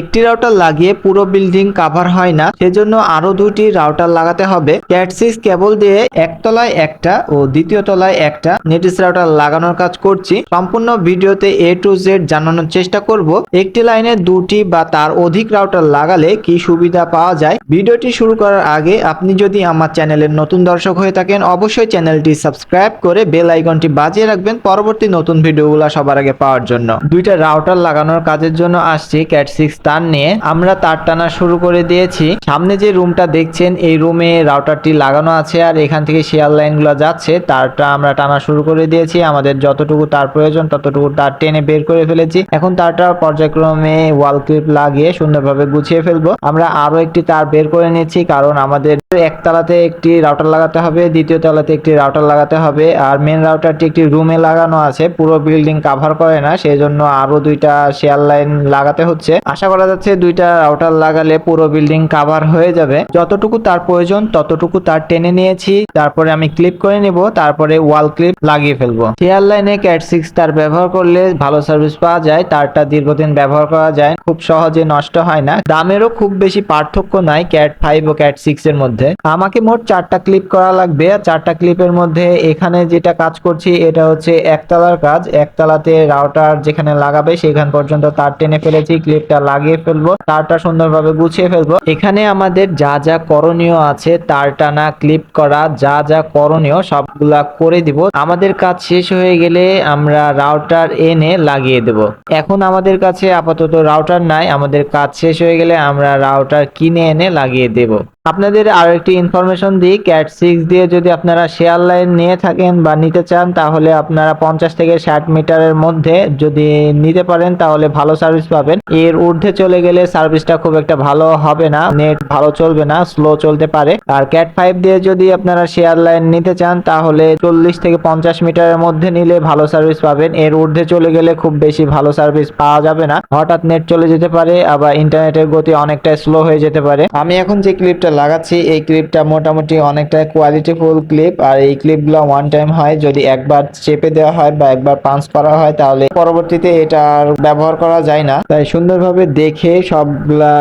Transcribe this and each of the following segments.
একটি রাউটার লাগিয়ে পুরো বিল্ডিং কাভার হয় না, সেজন্য আরও দুটি রাউটার লাগাতে হবে। ক্যাট সিক্স কেবল দিয়ে একতলায় একটা ও দ্বিতীয় তলায় একটা নেটিস রাউটার লাগানোর কাজ করছি। সম্পূর্ণ ভিডিওতে এ টু জেড জানানোর চেষ্টা করব। একটি লাইনে দুটি বা তার অধিক রাউটার লাগালে কি সুবিধা পাওয়া যায়? ভিডিওটি শুরু করার আগে আপনি যদি আমার চ্যানেলের নতুন দর্শক হয়ে থাকেন, অবশ্যই চ্যানেলটি সাবস্ক্রাইব করে বেল আইকনটি বাজিয়ে রাখবেন পরবর্তী নতুন ভিডিওগুলো সবার আগে পাওয়ার জন্য। দুইটা রাউটার লাগানোর কাজের জন্য আসছি ক্যাট সিক্স তার নিয়ে আমরা তার টানা শুরু করে দিয়েছি। সামনে যে রুমটা দেখছেন, এই রুমে রাউটারটি লাগানো আছে আর এখান থেকে শেয়ার লাইনগুলো যাচ্ছে। তারটা আমরা টানা শুরু করে দিয়েছি। আমাদের যতটুকু তার প্রয়োজন, ততটুকু তার টেনে বের করে ফেলেছি। এখন তারটা পর্যায়ক্রমে ওয়াল ক্লিপ লাগিয়ে সুন্দরভাবে গুছিয়ে ফেলব। আমরা আরও একটি তার বের করে নিচ্ছি, কারণ আমাদের একতলাতে একটি রাউটার লাগাতে হবে, দ্বিতীয় তলাতে একটি রাউটার লাগাতে হবে। আর মেন রাউটারটি একটি রুমে লাগানো আছে। পুরো বিল্ডিং কাভার করে না সেই জন্য আরও দুইটা শেয়ার লাইন লাগাতে হচ্ছে। আশা করা যাচ্ছে দুইটা রাউটার লাগালে পুরো বিল্ডিং কাভার হয়ে যাবে। যতটুকু তার প্রয়োজন, ততটুকু তার টেনে নিয়েছি। তারপরে আমি ক্লিপ করে নিব, তারপরে ওয়াল ক্লিপ লাগিয়ে ফেলব। শেয়ার লাইনে ক্যাট সিক্স তার ব্যবহার করলে ভালো সার্ভিস পাওয়া যায়, তারটা দীর্ঘদিন ব্যবহার করা যায়, খুব সহজে নষ্ট হয় না। দামেরও খুব বেশি পার্থক্য নাই ক্যাট ফাইভ ও ক্যাট সিক্স এর মধ্যে। আমাকে মোট চারটা ক্লিপ করা লাগবে, আর চারটা ক্লিপের মধ্যে এখানে যেটা কাজ করছি, এটা হচ্ছে একতলার কাজ। একতলাতে রাউটার যেখানে লাগাবে, সেখান পর্যন্ত তার টেনে ফেলেছি ক্লিপটা লাগিয়ে ফেলব, তারটা সুন্দরভাবে গুছিয়ে ফেলব। এখানে আমাদের যা যা করণীয় আছে, তার টানা ক্লিপ করা, যা যা করণীয় সবগুলা করে দিব। আমাদের কাজ শেষ হয়ে গেলে আমরা রাউটার এনে লাগিয়ে দেব। এখন আমাদের কাছে আপাতত রাউটার নাই, আমাদের কাজ শেষ হয়ে গেলে আমরা রাউটার কিনে এনে লাগিয়ে দেব। আপনাদের আরও একটি ইনফরমেশন দিই ক্যাট সিক্স দিয়ে যদি আপনারা শেয়ার লাইন নিয়ে থাকেন বা নিতে চান, তাহলে আপনারা পঞ্চাশ থেকে ষাট মিটারের মধ্যে যদি নিতে পারেন, তাহলে ভালো সার্ভিস পাবেন। এর ঊর্ধ্বে চলে গেলে সার্ভিসটা খুব একটা ভালো হবে না। নেট ভালো চলবে না স্লো চলতে পারে। আর ক্যাট ফাইভ দিয়ে যদি আপনারা শেয়ার লাইন নিতে চান, তাহলে চল্লিশ থেকে পঞ্চাশ মিটারের মধ্যে নিলে ভালো সার্ভিস পাবেন। এর ঊর্ধ্বে চলে গেলে খুব বেশি ভালো সার্ভিস পাওয়া যাবে না। হঠাৎ নেট চলে যেতে পারে, আবার ইন্টারনেটের গতি অনেকটা স্লো হয়ে যেতে পারে। আমি এখন যে ক্লিপটা লাগাচ্ছি, এই ক্লিপটা মোটামুটি অনেকটা কোয়ালিটিফুল ক্লিপ আর এই ক্লিপগুলো ওয়ান টাইম হয়, যদি একবার চেপে দেওয়া হয় বা একবার পাঞ্চ করা হয়, তাহলে পরবর্তীতে এটা আর ব্যবহার করা যায় না। তাই সুন্দরভাবে দেখে সবগুলা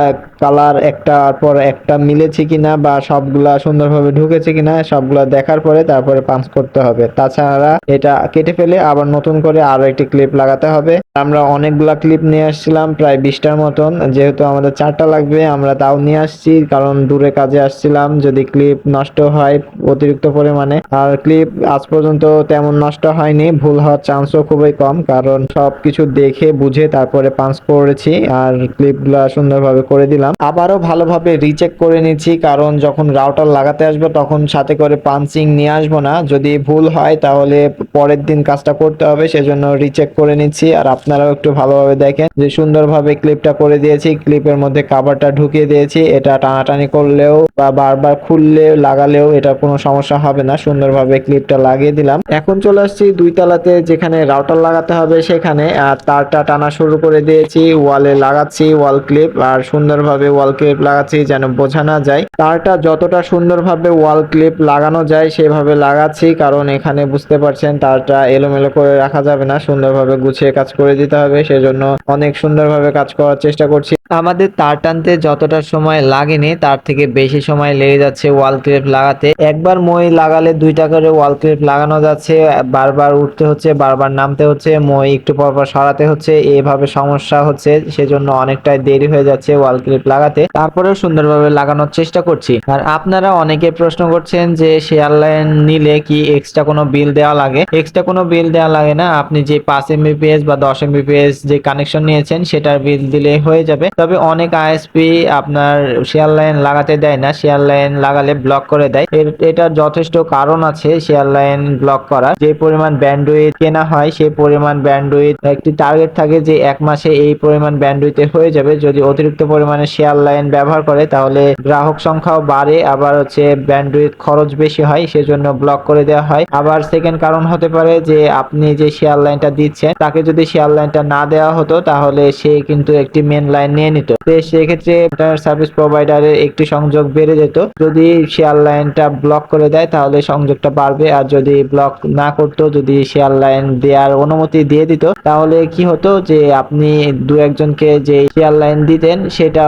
কালার একটার পর একটা মিলেছে কিনা বা সবগুলা সুন্দরভাবে ঢুকেছে কিনা, সবগুলা দেখার পরে তারপরে পাঞ্চ করতে হবে। তাছাড়া এটা কেটে ফেলে আবার নতুন করে আরও একটি ক্লিপ লাগাতে হবে। আমরা অনেকগুলা ক্লিপ নিয়ে আসছিলাম, প্রায় বিশটার মতন। যেহেতু আমাদের চারটা লাগবে, আমরা তাও নিয়ে আসছি, কারণ দূরে কাজে আসছিলাম। যদি ক্লিপ নষ্ট হয় অতিরিক্ত পরিমাণে, আর ক্লিপ আজ পর্যন্ত তেমন নষ্ট হয়নি। ভুল হওয়ার চান্সও খুবই কম, কারণ সবকিছু দেখে, বুঝে তারপরে পাঞ্চ করেছি। আর ক্লিপগুলা সুন্দরভাবে করে দিলাম। আবারও ভালোভাবে রিচেক করে নিচ্ছি, কারণ যখন রাউটার লাগাতে আসব তখন সাথে করে পাঞ্চিং নিয়ে আসব না। যদি ভুল হয় তাহলে পরের দিন কাজটা করতে হবে, সেজন্য রিচেক করে নিচ্ছি। আর আপনারাও একটু ভালোভাবে দেখেন যে সুন্দরভাবে ক্লিপটা করে দিয়েছি ক্লিপের মধ্যে কাভারটা ঢুকিয়ে দিয়েছি। এটা টানাটানি করলেও বা বারবার খুললেও লাগালেও এটা কোনো সমস্যা হবে না। সুন্দরভাবে ক্লিপটা লাগিয়ে দিলাম। এখন চলে আসছি দুই তলাতে যেখানে রাউটার লাগাতে হবে সেখানে। আর তারটা টানা শুরু করে দিয়েছি ওয়ালে লাগাচ্ছি ওয়াল ক্লিপ আর সুন্দরভাবে ওয়াল ক্লিপ লাগাচ্ছি যেন বোঝা না যায়। তারটা যতটা সুন্দরভাবে ওয়াল ক্লিপ লাগানো যায় সেভাবে লাগাচ্ছি, কারণ এখানে বুঝতে পারছেন তারটা এলোমেলো করে রাখা যাবে না। সুন্দরভাবে গুছিয়ে কাজ করে দিতে হবে, সেজন্য অনেক সুন্দরভাবে কাজ করার চেষ্টা করছি। আমাদের তার টানতে যতটা সময় লাগেনি, তার থেকে বেশি সময় লেগে যাচ্ছে ওয়াল ক্লিপ লাগাতে। একবার মই লাগালে দুইটা করে ওয়াল ক্লিপ লাগানো যাচ্ছে, বারবার উঠতে হচ্ছে, বারবার নামতে হচ্ছে, মই একটু পরপর সরাতে হচ্ছে, এভাবে সমস্যা হচ্ছে, সেজন্য অনেকটাই দেরি হয়ে যাচ্ছে ওয়াল ক্লিপ লাগাতে। তারপরেও সুন্দরভাবে লাগানোর চেষ্টা করছি। আর আপনারা অনেকে প্রশ্ন করছেন যে শেয়ার লাইন নিলে কি এক্সট্রা কোনো বিল দেওয়া লাগে? এক্সট্রা কোনো বিল দেওয়া লাগে না, আপনি যে পাঁচ এমবিপিএস বা দশ এমবিপিএস যে কানেকশন নিয়েছেন, সেটার বিল দিলে হয়ে যাবে। তবে অনেক আইএসপি আপনার শেয়ার লাইন লাগাতে দেয় না, শেয়ার লাইন লাগালে ব্লক করে দেয়। এটার যথেষ্ট কারণ আছে শেয়ার লাইন ব্লক করার। যে পরিমাণ ব্যান্ডউইথ কেনা হয় সেই পরিমাণ ব্যান্ডউইথ একটি টার্গেট থাকে যে এক মাসে এই পরিমাণ ব্যান্ডউইথে হয়ে যাবে। যদি অতিরিক্ত পরিমাণে শেয়ার লাইন ব্যবহার করে, তাহলে গ্রাহক সংখ্যাও বাড়ে, আবার হচ্ছে ব্যান্ডউইথ খরচ বেশি হয়, সেজন্য ব্লক করে দেওয়া হয়। আবার সেকেন্ড কারণ হতে পারে যে আপনি যে শেয়ার লাইনটা দিচ্ছেন, তাকে যদি শেয়ার লাইনটা না দেওয়া হতো, তাহলে সে কিন্তু একটি মেন লাইন নিয়ে নিত। তো সেক্ষেত্রে ইন্টারনেট সার্ভিস প্রোভাইডারের একটি সংযোগ বেড়ে যেত। যদি শেয়ার লাইনটা ব্লক করে দেয়, তাহলে সংযোগটা বাড়বে। আর যদি ব্লক না করতো, যদি শেয়ার লাইন দেওয়ার অনুমতি দিয়ে দিত, তাহলে কি হতো যে আপনি দু একজনকে যে শেয়ার লাইন দিতেন সেটা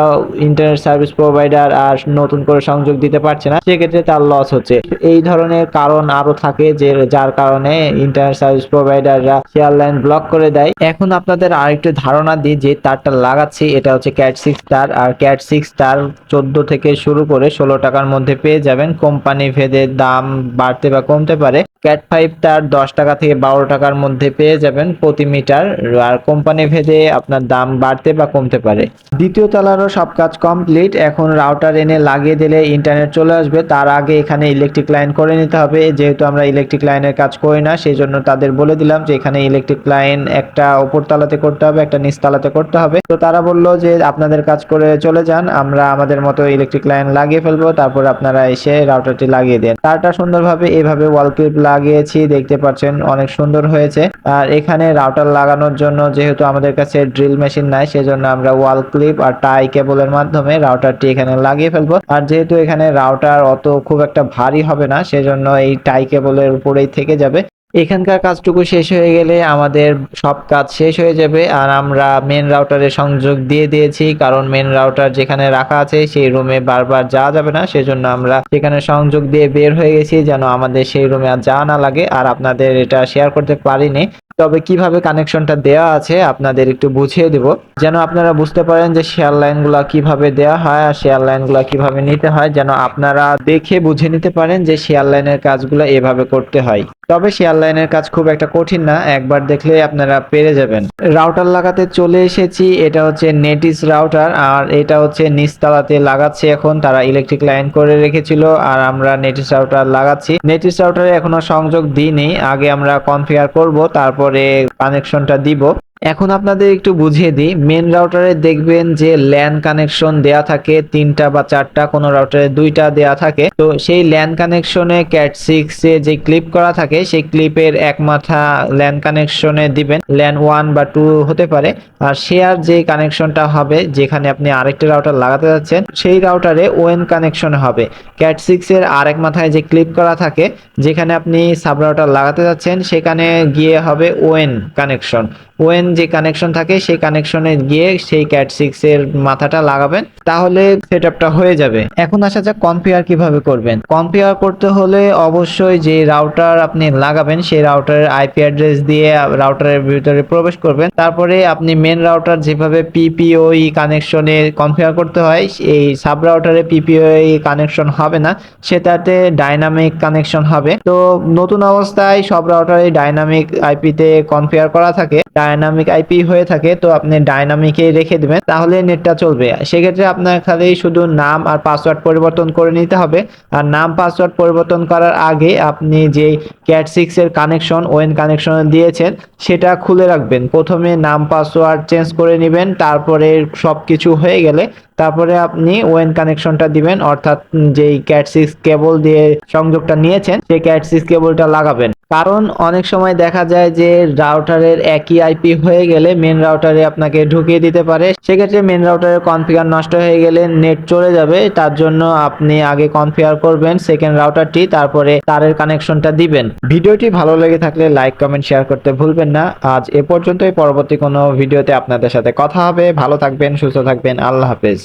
ইন্টারনেট সার্ভিস প্রোভাইডার আর নতুন করে সংযোগ দিতে পারছে না। সেক্ষেত্রে তার লস হচ্ছে। এই ধরনের কারণ আরও থাকে যে যার কারণে ইন্টারনেট সার্ভিস প্রোভাইডাররা শেয়ার লাইন ব্লক করে দেয়। এখন আপনাদের আরেকটু ধারণা দিই যে তারটা লাগাচ্ছি, এটা ক্যাট সিক্স স্টার আর ক্যাট সিক্স স্টার চোদ্দ থেকে শুরু করে ষোলো টাকার মধ্যে পেয়ে যাবেন। কোম্পানি ভেদে দাম বাড়তে বা কমতে পারে। ক্যাট ফাইভ তার দশ টাকা থেকে বারো টাকার মধ্যে পেয়ে যাবেন প্রতি মিটার। আর কোম্পানি ভেদে আপনার দাম বাড়তে বা কমতে পারে। দ্বিতীয় তলারও সব কাজ কমপ্লিট। এখন রাউটার এনে লাগিয়ে দিলে ইন্টারনেট চলে আসবে। তার আগে এখানে ইলেকট্রিক লাইন করে নিতে হবে। যেহেতু আমরা ইলেকট্রিক লাইনের কাজ করি না সেই জন্য তাদের বলে দিলাম যে এখানে ইলেকট্রিক লাইন একটা উপর তলাতে করতে হবে, একটা নিচ তলাতে করতে হবে। তো তারা বলল যে আপনাদের কাজ করে চলে যান। আমরা আমাদের মতো ইলেকট্রিক লাইন লাগিয়ে ফেলব। তারপর আপনারা এসে রাউটারটি লাগিয়ে দেন। তারটা সুন্দরভাবে এভাবে ওয়াল ক্লিপ লাগিয়েছি, দেখতে পাচ্ছেন অনেক সুন্দর হয়েছে। আর এখানে রাউটার লাগানোর জন্য যেহেতু আমাদের কাছে ড্রিল মেশিন নাই, সেজন্য আমরা ওয়াল ক্লিপ আর টাই কেবলের মাধ্যমে রাউটারটি এখানে লাগিয়ে ফেলব। আর যেহেতু এখানে রাউটার অত খুব একটা ভারী হবে না, সেজন্য এই টাই কেবলের উপরেই থেকে যাবে। এখানকার কাজটুকু শেষ হয়ে গেলে আমাদের সব কাজ শেষ হয়ে যাবে আর আমরা মেন রাউটারে সংযোগ দিয়ে দিয়েছি, কারণ মেন রাউটার যেখানে রাখা আছে সেই রুমে বারবার যাওয়া যাবে না। সেজন্য আমরা সেখানে সংযোগ দিয়ে বের হয়ে গেছি যেন আমাদের সেই রুমে আর যাওয়া না লাগে আর আপনাদের এটা শেয়ার করতে পারিনি। তবে কীভাবে কানেকশনটা দেওয়া আছে আপনাদের একটু বুঝিয়ে দেব। যেন আপনারা বুঝতে পারেন যে শেয়ার লাইনগুলো কীভাবে দেওয়া হয় আর শেয়ার লাইনগুলো কীভাবে নিতে হয়, যেন আপনারা দেখে বুঝে নিতে পারেন যে শেয়ার লাইনের কাজগুলো এভাবে করতে হয়। তবে শেয়ার লাইনের কাজ খুব একটা কঠিন না, একবার দেখলে আপনারা পেরে যাবেন। রাউটার লাগাতে চলে এসেছি, এটা হচ্ছে নেটিস রাউটার আর এটা হচ্ছে নিচতলাতে লাগাচ্ছে এখন, তারা ইলেকট্রিক লাইন করে রেখেছিল, আর আমরা নেটিস রাউটার লাগাচ্ছি। নেটিস রাউটারে এখনও সংযোগ দিইনি, আগে আমরা কনফিগার করব, তারপরে কানেকশনটা দিব। এখন আপনাদের একটু বুঝিয়ে দিই মেন রাউটারে দেখবেন যে ল্যান কানেকশন দেয়া থাকে তিনটা বা চারটা, কোনো রাউটারে দুইটা দেয়া থাকে। তো সেই ল্যান কানেকশনে ক্যাট সিক্স এ যে ক্লিপ করা থাকে, সেই ক্লিপের এক মাথা ল্যান কানেকশনে দিবেন। ল্যান ওয়ান বা টু হতে পারে। আর শেয়ার যে কানেকশনটা হবে, যেখানে আপনি আরেকটা রাউটার লাগাতে যাচ্ছেন, সেই রাউটারে ওয়েন কানেকশন হবে। ক্যাট সিক্স এর আরেক মাথায় যে ক্লিপ করা থাকে, যেখানে আপনি সাব রাউটার লাগাতে যাচ্ছেন, সেখানে গিয়ে হবে ওয়েন কানেকশন ওএন যে কানেকশন থাকে, সেই কানেকশনে গিয়ে সেই ক্যাট সিক্স এর মাথাটা লাগাবেন, তাহলে সেটআপটা হয়ে যাবে। এখন আসা যাক কনফিগার কীভাবে করবেন। কনফিগার করতে হলে অবশ্যই যে রাউটার আপনি লাগাবেন, সেই রাউটারের আইপি অ্যাড্রেস দিয়ে রাউটারের ভিতরে প্রবেশ করবেন। তারপরে আপনি মেন রাউটার যেভাবে পিপিওই কানেকশনে কনফিগার করতে হয়, এই সাব রাউটারে পিপিওই কানেকশন হবে না, সেটাতে ডাইনামিক কানেকশন হবে। তো নতুন অবস্থায় সব রাউটারে ডাইনামিক আইপিতে কনফিগার করা থাকে। ডাইনামিক আইপি হয়ে থাকে, তো আপনি ডাইনামিকে রেখে দেবেন, তাহলে নেটটা চলবে। সেক্ষেত্রে আপনার খালি শুধু নাম আর পাসওয়ার্ড পরিবর্তন করে নিতে হবে। আর নাম পাসওয়ার্ড পরিবর্তন করার আগে আপনি যে ক্যাট সিক্স এর কানেকশন ওয়েন কানেকশন দিয়েছেন, সেটা খুলে রাখবেন। প্রথমে নাম পাসওয়ার্ড চেঞ্জ করে নেবেন, তারপরে সব কিছু হয়ে গেলে তারপরে আপনি ওয়েন কানেকশনটা দিবেন, অর্থাৎ যেই ক্যাট সিক্স কেবল দিয়ে সংযোগটা নিয়েছেন, সেই ক্যাট সিক্স কেবলটা লাগাবেন। কারণ অনেক সময় দেখা যায় যে রাউটারের একই আইপি হয়ে গেলে মেন রাউটারে আপনাকে ঢুকিয়ে দিতে পারে। সেক্ষেত্রে মেন রাউটারের কনফিগার নষ্ট হয়ে গেলে নেট চলে যাবে। তার জন্য আপনি আগে কনফিগার করবেন সেকেন্ড রাউটারটি তারপরে তারের কানেকশনটা দিবেন। ভিডিওটি ভালো লেগে থাকলে লাইক কমেন্ট শেয়ার করতে ভুলবেন না। আজ এ পর্যন্তই। পরবর্তী কোনো ভিডিওতে আপনাদের সাথে কথা হবে। ভালো থাকবেন, সুস্থ থাকবেন। আল্লাহ হাফেজ।